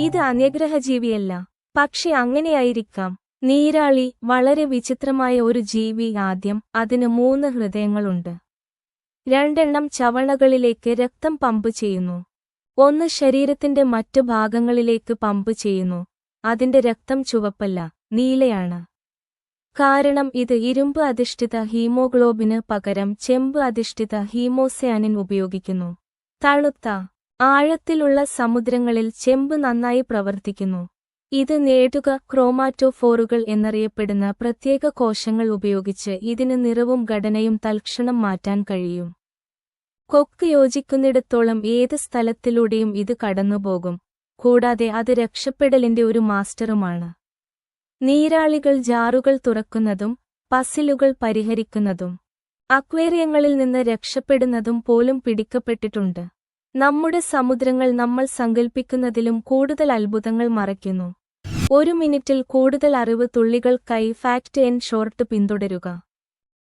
ഇത് അന്യഗ്രഹജീവിയല്ല പക്ഷെ അങ്ങനെയായിരിക്കാം. നീരാളി വളരെ വിചിത്രമായ ഒരു ജീവി ആദ്യം അതിന് മൂന്ന് ഹൃദയങ്ങളുണ്ട്. രണ്ടെണ്ണം ചവണകളിലേക്ക് രക്തം പമ്പ് ചെയ്യുന്നു. ഒന്ന് ശരീരത്തിന്റെ മറ്റു ഭാഗങ്ങളിലേക്ക് പമ്പ് ചെയ്യുന്നു. അതിന്റെ രക്തം ചുവപ്പല്ല നീലയാണ്. കാരണം ഇത് ഇരുമ്പ് അധിഷ്ഠിത ഹീമോഗ്ലോബിന് പകരം ചെമ്പ് അധിഷ്ഠിത ഹീമോസയാനിൻ ഉപയോഗിക്കുന്നു. തണുത്ത ആഴത്തിലുള്ള സമുദ്രങ്ങളിൽ ചെമ്പ് നന്നായി പ്രവർത്തിക്കുന്നു. ഇത് നേടുക ക്രോമാറ്റോഫോറുകൾ എന്നറിയപ്പെടുന്ന പ്രത്യേക കോശങ്ങൾ ഉപയോഗിച്ച് ഇതിന് നിറവും ഘടനയും തൽക്ഷണം മാറ്റാൻ കഴിയും. കൊക്ക് യോജിക്കുന്നിടത്തോളം ഏത് സ്ഥലത്തിലൂടെയും ഇത് കടന്നുപോകും കൂടാതെ അത് രക്ഷപ്പെടലിന്റെ ഒരു മാസ്റ്ററുമാണ്. നീരാളികൾ ജാറുകൾ തുറക്കുന്നതും പസിലുകൾ പരിഹരിക്കുന്നതും അക്വേറിയങ്ങളിൽ നിന്ന് രക്ഷപ്പെടുന്നതും പോലും പിടിക്കപ്പെട്ടിട്ടുണ്ട്. നമ്മുടെ സമുദ്രങ്ങൾ നമ്മൾ സങ്കൽപ്പിക്കുന്നതിലും കൂടുതൽ അത്ഭുതങ്ങൾ മറയ്ക്കുന്നു. ഒരു മിനിറ്റിൽ കൂടുതൽ അറിവ് തുള്ളികൾക്കായി ഫാക്ട് എൻ ഷോർട്ട് പിന്തുടരുക.